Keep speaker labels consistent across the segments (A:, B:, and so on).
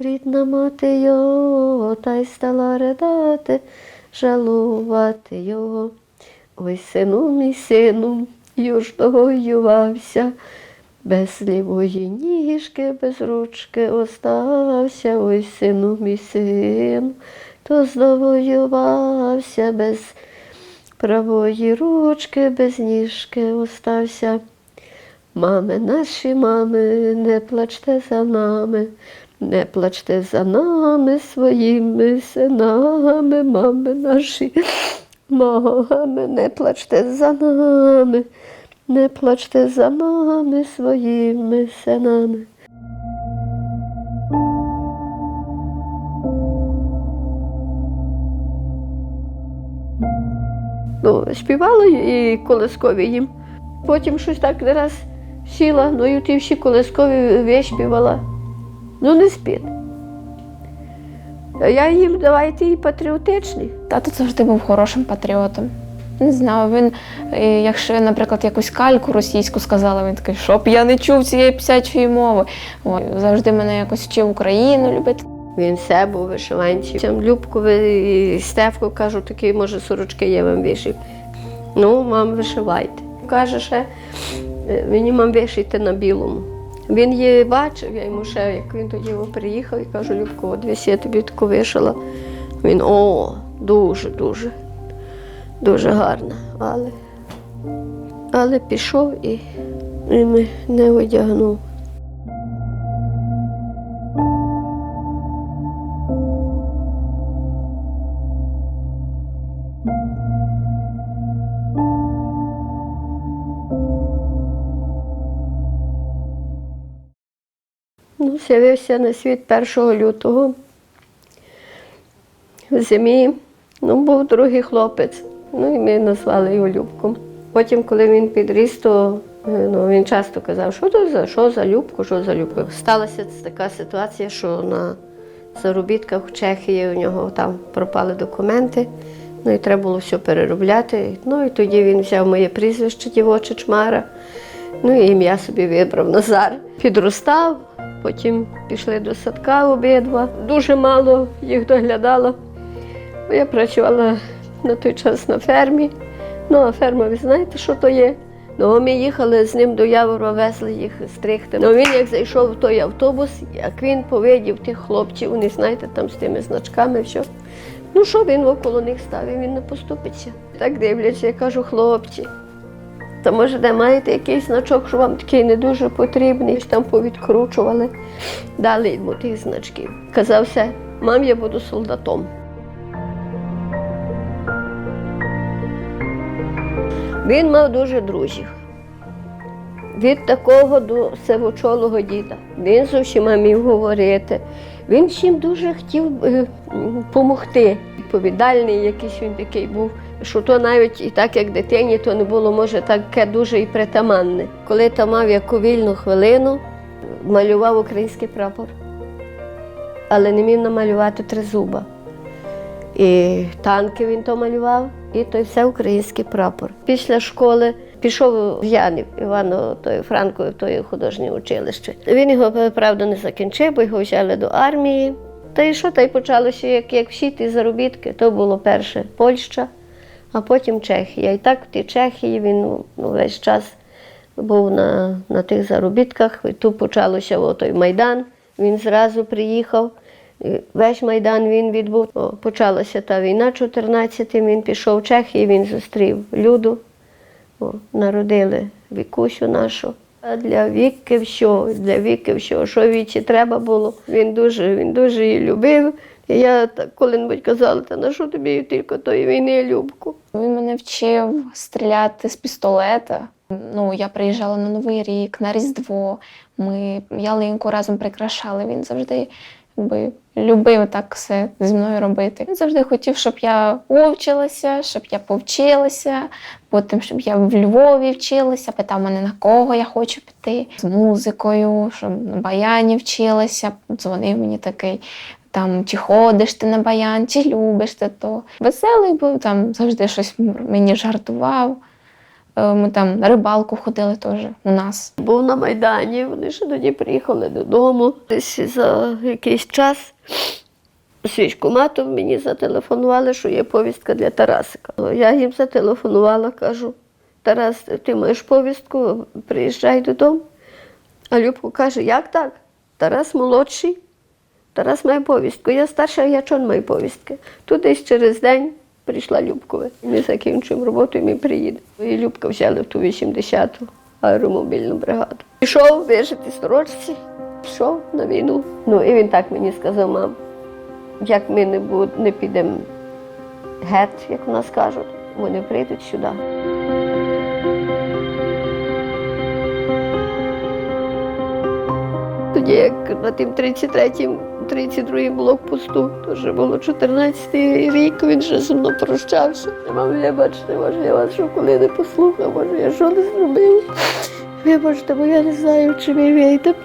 A: Рідна мати його, та й стала ридати, жалувати його. Ой, сину мій сину, южного ювався, без лівої ніжки, без ручки остався, ой, сину мій сину, то здовоювався, без правої ручки, без ніжки остався. Мами, наші мами, не плачте за нами, не плачте за нами своїми синами, мами наші, мами, не плачте за нами, не плачте за нами своїми синами. Ну, співала і колискові їм. Потім щось так раз сіла, ну і ті всі колискові виспівала. Ну, не спить. Я їм давайте і патріотичні.
B: Тато завжди був хорошим патріотом. Не знаю, він, е, якщо, наприклад, якусь кальку російську сказала, він такий, щоб я не чув цієї псячої мови. Ой, завжди мене якось вчив Україну любити.
A: Він все був вишиванці. Цям Любкові і Стевку кажу, такі, може, сорочки я вам вишив. Ну, мам, вишивайте. Каже ще, е, мені мам вишити на білому. Він її бачив, я йому ще, як він тоді приїхав, і кажу, Любко, дивись, я тобі таку вишила. Він о, дуже, дуже, гарна. Але, але пішов і, і не одягнув. З'явився на світ 1 лютого. В зимі ну, був другий хлопець. Ну і ми назвали його Любком. Потім, коли він підріс, то е, ну, він часто казав, що то за що за Любку, що за Любку. Сталася така ситуація, що на заробітках в Чехії у нього там пропали документи. Ну і треба було все переробляти. Ну і тоді він взяв моє прізвище дівоче Чмара. Ну і ім'я собі вибрав Назар. Підростав, потім пішли до садка обидва. Дуже мало їх доглядала. Я працювала на той час на фермі. Ну, а ферма, ви знаєте, що то є? Ну, ми їхали з ним до Явору, везли їх стригти. Ну, він як зайшов в той автобус, як він повидів тих хлопців, вони, знаєте, там з тими значками, все. Ну що він около них став, він не поступиться. Так дивляться, я кажу, хлопці, то може, де маєте якийсь значок, що вам такий не дуже потрібний, там повідкручували, дали йому тих значків. Казався, мам, я буду солдатом. Він мав дуже друзів. Від такого до сивочолого діда. Він з усіма міг говорити. Він всім дуже хотів допомогти. Відповідальний якийсь він такий був, що то навіть і так, як дитині, то не було, може, таке дуже і притаманне. Коли там мав яку вільну хвилину, малював український прапор, але не міг намалювати тризуба. І танки він то малював, і той все український прапор. Після школи пішов в Янів Івано той Франкові той художнє училище. Він його, правда, не закінчив, бо його взяли до армії. Та й що, та й почалося, як, як всі ті заробітки. То було перше Польща, а потім Чехія. І так в тій Чехії він ну, весь час був на, на тих заробітках. І тут почалося той Майдан. Він зразу приїхав. І Весь Майдан він відбув. О, почалася та війна 14 він пішов в Чехію, він зустрів Люду. О, народили вікусю нашу. Для віки що, для віки що, що вічі треба було. Він дуже, він дуже її любив. І я так коли-небудь казала, та на що тобі тільки тої війни, Любку?
B: Він мене вчив стріляти з пістолета. Ну, я приїжджала на Новий рік, на Різдво. Ми ялинку разом прикрашали. Він завжди якби, любив так все зі мною робити. Він завжди хотів, щоб я вчилася, щоб я повчилася, потім, щоб я в Львові вчилася, питав мене, на кого я хочу піти з музикою, щоб на баяні вчилася. Дзвонив мені такий. Там, чи ходиш ти на баян, чи любиш ти то. Веселий був, там завжди щось мені жартував. Е, Ми там на рибалку ходили теж у нас.
A: Був на Майдані, вони ще тоді приїхали додому. Десь за якийсь час з військкоматом мені зателефонували, що є повістка для Тарасика. Я їм зателефонувала, кажу, Тарас, ти маєш повістку, приїжджай додому. А Любко каже, як так? Тарас молодший, Тарас має повістку. Я старша, я чого не маю повістки. Тут десь через день прийшла Любкова. Ми закінчуємо роботу і ми приїдемо. І Любка взяли в ту 80-ту аеромобільну бригаду. Пішов вижити сторожці, пішов на війну. Ну і він так мені сказав, мам, як ми не, буд, не підемо геть, як у нас кажуть, вони прийдуть сюди. Тоді, як на тим 33-м, 32-м блокпосту, вже було 14-й рік, він вже зі мною прощався. Я мам, вибачте, може, я вас коли не послухав, може, я що не зробив. Вибачте, бо я не знаю, чи ми вийдемо.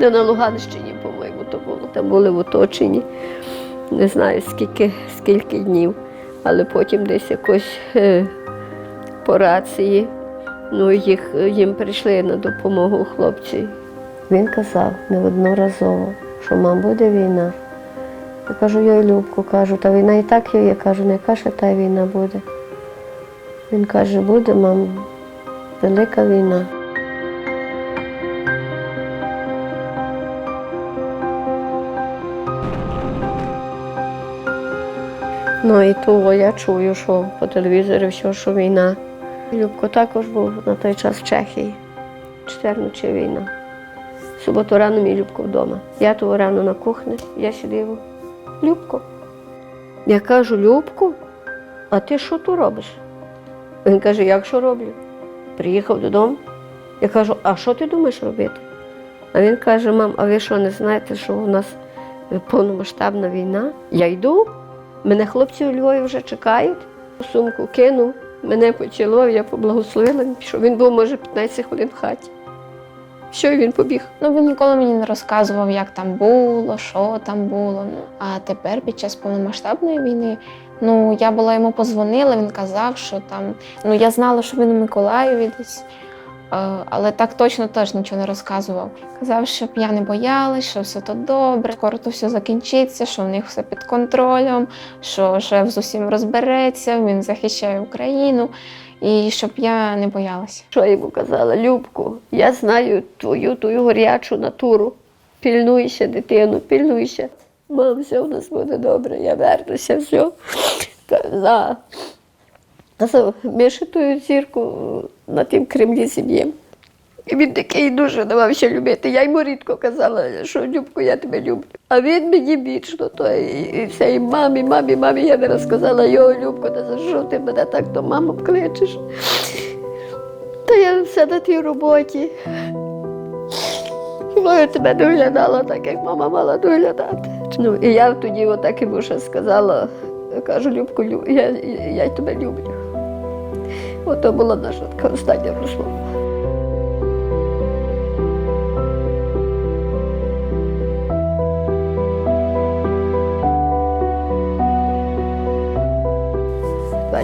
A: Де на Луганщині, по-моєму, то було. Там були в оточенні. Не знаю, скільки, скільки днів, але потім десь якось е, по рації. Ну, їх, їм прийшли на допомогу хлопці. Він казав неодноразово, що мам буде війна. Я кажу, я Любку кажу, та війна і так є. Я кажу, не яка ще та війна буде. Він каже, буде, мам, велика війна. Ну і того я чую, що по телевізорі все, що війна. Любко також був на той час в Чехії. Чотири ночі війна. Суботу рано мій Любко вдома. Я того рано на кухні, я сидів. Любко. Я кажу, Любко, а ти що тут робиш? Він каже, як що роблю? Приїхав додому. Я кажу, а що ти думаєш робити? А він каже, мам, а ви що не знаєте, що у нас повномасштабна війна? Я йду, мене хлопці у Львові вже чекають. Сумку кинув, мене почало, я поблагословила, він пішов. Він був, може, 15 хвилин в хаті. Що, і він побіг.
B: Ну, він ніколи мені не розказував, як там було, що там було. Ну, а тепер, під час повномасштабної війни, ну я була йому позвонила, він казав, що там. Ну я знала, що він у Миколаєві десь. е, Але так точно теж нічого не розказував. Казав, щоб я не боялась, що все то добре, скоро то все закінчиться, що в них все під контролем, що шеф з усім розбереться, він захищає Україну, і щоб я не боялася.
A: Що я йому казала, Любку, я знаю твою твою гарячу натуру. Пільнуйся, дитину, пільнуйся. Мам, все у нас буде добре, я вернуся, все. За, за мишитою зірку на тим Кремлі зіб'ємо. І він такий дуже давався любити. Я йому рідко казала, що Любко, я тебе люблю. А він мені вічно, то і, і все, і мамі, мамі, мамі, я не розказала, його Любко, та за що ти мене так до маму кличеш? Та я все на тій роботі. Ну, я тебе доглядала так, як мама мала доглядати. Ну, і я тоді отак йому ще сказала, кажу, Любко, Лю- я, я, я тебе люблю. Ото була наша така остання розмова. –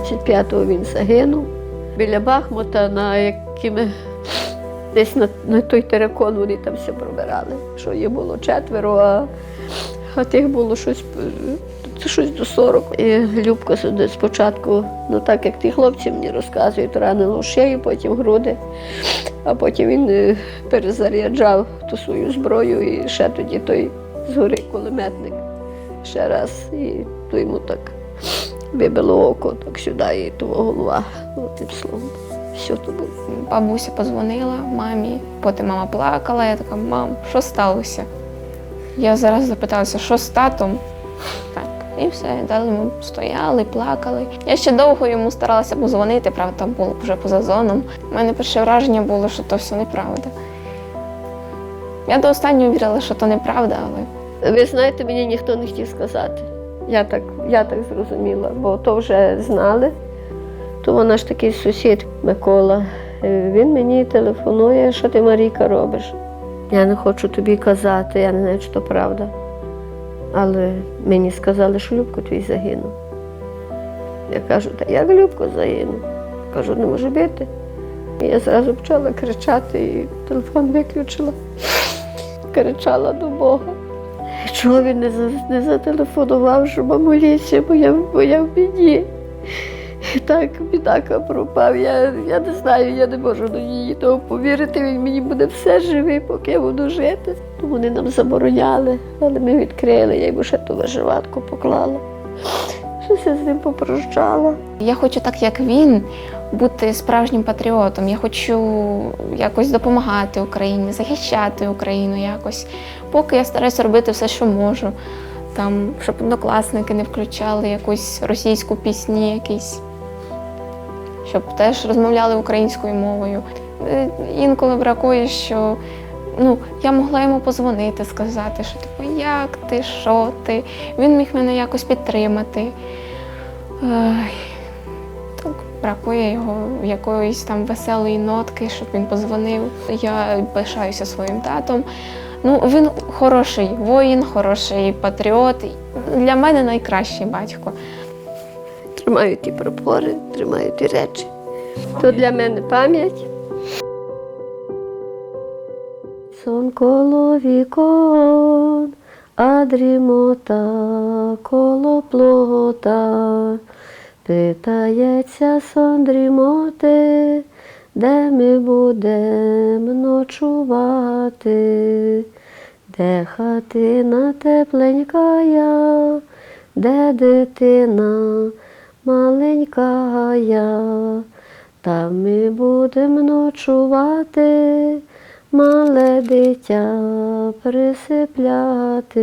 A: 25-го він загинув. Біля Бахмута, на якими десь на, на той теракон вони там все пробирали. Що їх було четверо, а, а тих було щось, е, щось до 40. І Любко сюди спочатку, ну так як ті хлопці мені розказують, ранило в шию, потім груди, а потім він е, перезаряджав ту свою зброю і ще тоді той згори кулеметник ще раз. І то йому так вибило око так сюди, і того голова. Ну, тим словом, все то було.
B: Бабуся позвонила мамі, потім мама плакала. Я така, мам, що сталося? Я зараз запиталася, що з татом? Так, і все. Далі ми стояли, плакали. Я ще довго йому старалася позвонити, правда, було вже поза зоном. У мене перше враження було, що то все неправда. Я до останнього вірила, що то неправда, але
A: Ви знаєте, мені ніхто не хотів сказати. Я так, я так зрозуміла, бо то вже знали. То вона ж такий сусід Микола. Е, Він мені телефонує, що ти Марійка робиш. Я не хочу тобі казати, я не знаю, чи то правда. Але мені сказали, що Любко твій загинув. Я кажу, та як Любко загинув? Кажу, не може бути. Я зразу почала кричати і телефон виключила. Кричала до Бога. Чого він не, не зателефонував, що мамуліся, бо я, бо я в біді. І так бідака пропав. Я, я не знаю, я не можу до її того повірити. Він мені буде все живий, поки я буду жити. Вони нам забороняли, але ми відкрили, я йому ще ту виживатку поклала. Щось я з ним попрощала.
B: Я хочу, так як він, бути справжнім патріотом. Я хочу якось допомагати Україні, захищати Україну якось. Поки я стараюся робити все, що можу. Там, щоб однокласники не включали якусь російську пісні, якісь, щоб теж розмовляли українською мовою. Е, Інколи бракує, що ну, я могла йому позвонити, сказати, що типу, як ти, що ти. Він міг мене якось підтримати. Ой, так бракує його якоїсь там веселої нотки, щоб він позвонив. Я пишаюся своїм татом. Ну, він хороший воїн, хороший патріот. Для мене найкращий батько.
A: Тримаю ті прапори, тримаю ті речі. То для мене пам'ять. Сон коло вікон, а дрімота коло плота. Питається сон дрімоти, де ми будемо ночувати, де хатина тепленька я, де дитина маленька я, там ми будемо ночувати, мале дитя присипляти.